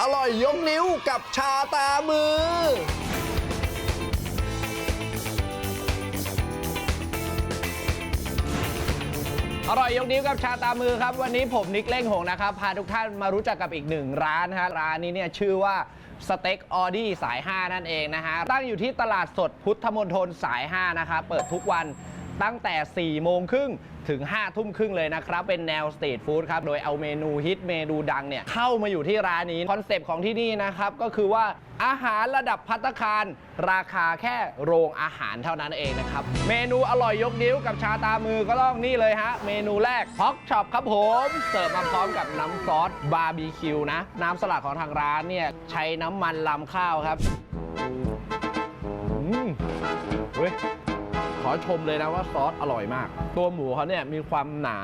อร่อยยกนิ้วกับชาตามือ อร่อยยกนิ้วกับชาตามือครับ วันนี้ผมนิกเล่งหงนะครับ พาทุกท่านมารู้จักกับอีกหนึ่งร้านนะฮะร้านนี้เนี่ยชื่อว่าสเต็กออดี้สาย 5 นั่นเองนะฮะ ตั้งอยู่ที่ตลาดสดพุทธมณฑลสาย 5 นะครับ เปิดทุกวัน ตั้งแต่ 4 โมงครึ่งถึง 5 ทุ่มครึ่งเลยนะครับ เป็นแนวสตรีทฟู้ดครับ โดยเอาเมนูฮิตเมนูดังเนี่ย เข้ามาอยู่ที่ร้านนี้ คอนเซปต์ของที่นี่นะครับ ก็คือว่าอาหารระดับพัตตาคาร ราคาแค่โรงอาหารเท่านั้นเองนะครับ เมนูอร่อยยกนิ้วกับชาตามือก็ต้องนี่เลยฮะ เมนูแรกฮอกช็อปครับผม เสิร์ฟมาพร้อมกับน้ำซอสบาร์บีคิวนะ น้ำสลัดของทางร้านเนี่ยใช้น้ำมันลำข้าวครับ อืมเฮ้ย ขอชมเลยนะว่าซอสอร่อยมาก ตัวหมูเขาเนี่ยมีความหนา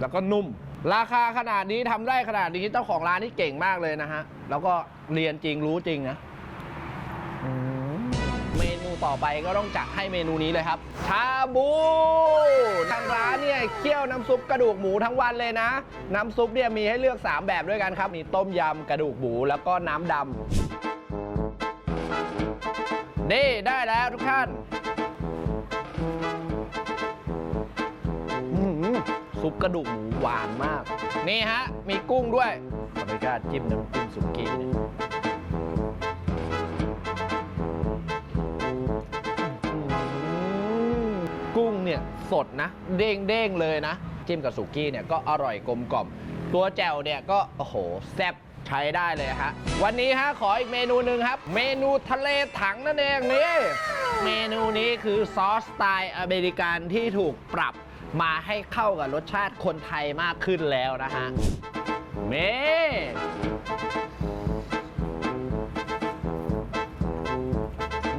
แล้วก็นุ่ม ราคาขนาดนี้ทำได้ขนาดนี้เจ้าของร้านนี่เก่งมากเลยนะฮะ แล้วก็เรียนจริงรู้จริงนะอืมเมนูต่อไปก็ต้องจัดให้เมนูนี้เลยครับ ชาบูทางร้านเนี่ยเคี่ยวน้ำซุปกระดูกหมูทั้งวันเลยนะ น้ำซุปเนี่ยมีให้เลือก 3 แบบด้วยกันครับ มีต้มยำกระดูกหมูแล้วก็น้ำดำนี่ได้แล้วทุกท่าน อื้อหือซุปกระดูกหมูหวานมาก นี่ฮะ มีกุ้งด้วยขออนุญาตจิ้มน้ำจิ้มสุกี้เนี่ยอื้อหือกุ้งเนี่ยสดนะ เด้งเด้งๆเลยนะ จิ้มกับสุกี้เนี่ยก็อร่อยกลมกล่อม ตัวแจ่วเนี่ยก็ โอ้โห แซ่บ ใช้ได้เลยฮะ วันนี้ฮะขออีกเมนูหนึ่งครับ เมนูทะเลถังนั่นเองนี่ เมนูนี้คือซอสสไตล์อเมริกันที่ถูกปรับมาให้เข้ากับรสชาติคนไทยมากขึ้นแล้วนะฮะเม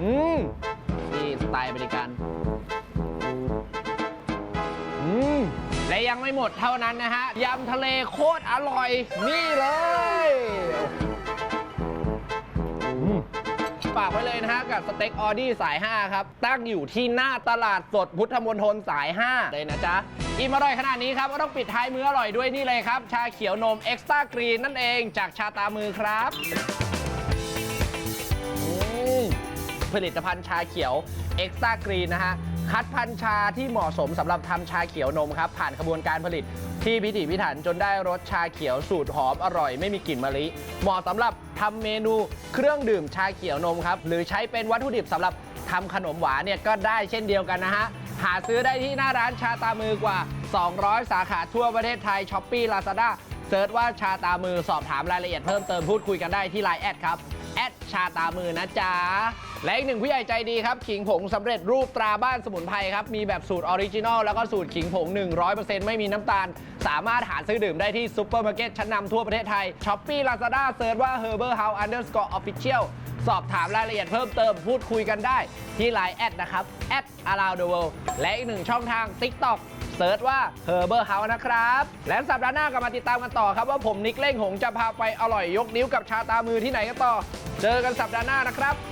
อืมนี่สไตล์อเมริกัน และยังไม่หมดเท่านั้นนะฮะยำทะเลโคตรอร่อยนี่เลยอืมฝากไว้เลยนะฮะกับสเต็กออดี้สาย 5 ครับ ตั้งอยู่ที่หน้าตลาดสดพุทธมณฑลสาย 5 เลยนะจ๊ะอิ่มอร่อยขนาดนี้ครับก็ต้องปิดท้ายมื้ออร่อยด้วยนี่เลยครับ ชาเขียวนมเอ็กซ์ตร้ากรีนนั่นเองจากชาตามือครับอืมผลิตภัณฑ์ชาเขียวเอ็กซ์ต a ากรีนนะฮะ คัดพันธุ์ชาที่เหมาะสมสำหรับทำชาเขียวนมครับ ผ่านกระบวนการผลิตที่พิถีพิถันจนได้รสชาเขียวสูตรหอมอร่อยไม่มีกลิ่นมะลิ เหมาะสำหรับทำเมนูเครื่องดื่มชาเขียวนมครับ หรือใช้เป็นวัตถุดิบสำหรับทำขนมหวานเนี่ยก็ได้เช่นเดียวกันนะฮะ หาซื้อได้ที่หน้าร้านชาตามือกว่า 200 สาขาทั่วประเทศไทยช้อปปี้ลาซาด้าเซิร์ชว่าชาตามือสอบถามรายละเอียดเพิ่มเติมพูดคุยกันได้ที่ไลน์แอดครับแอดชาตามือนะจ๊ะ และอีกหนึ่งผู้ใหญ่ใจดีครับ ขิงผงสำเร็จรูปตราบ้านสมุนไพรครับ มีแบบสูตรออริจินอลแล้วก็สูตรขิงผง 100%ไม่มีน้ำตาล สามารถหาซื้อดื่มได้ที่ซุปเปอร์มาร์เก็ตชั้นนำทั่วประเทศไทยช้อปปี้ลาซาด้าเซิร์ชว่า Herbal House Underscore Official สอบถามรายละเอียดเพิ่มเติมพูดคุยกันได้ที่ไลน์แอดนะครับแอด around the world และอีกหนึ่งช่องทาง TikTok เซิร์ชว่า Herbal House นะครับ และสัปดาห์หน้ากลับมาติดตามกันต่อครับว่าผมนิกเล่งหงจะพาไปอร่อยยกนิ้วกับชาตามือที่ไหนกันต่อ เจอกันสัปดาห์หน้านะครับ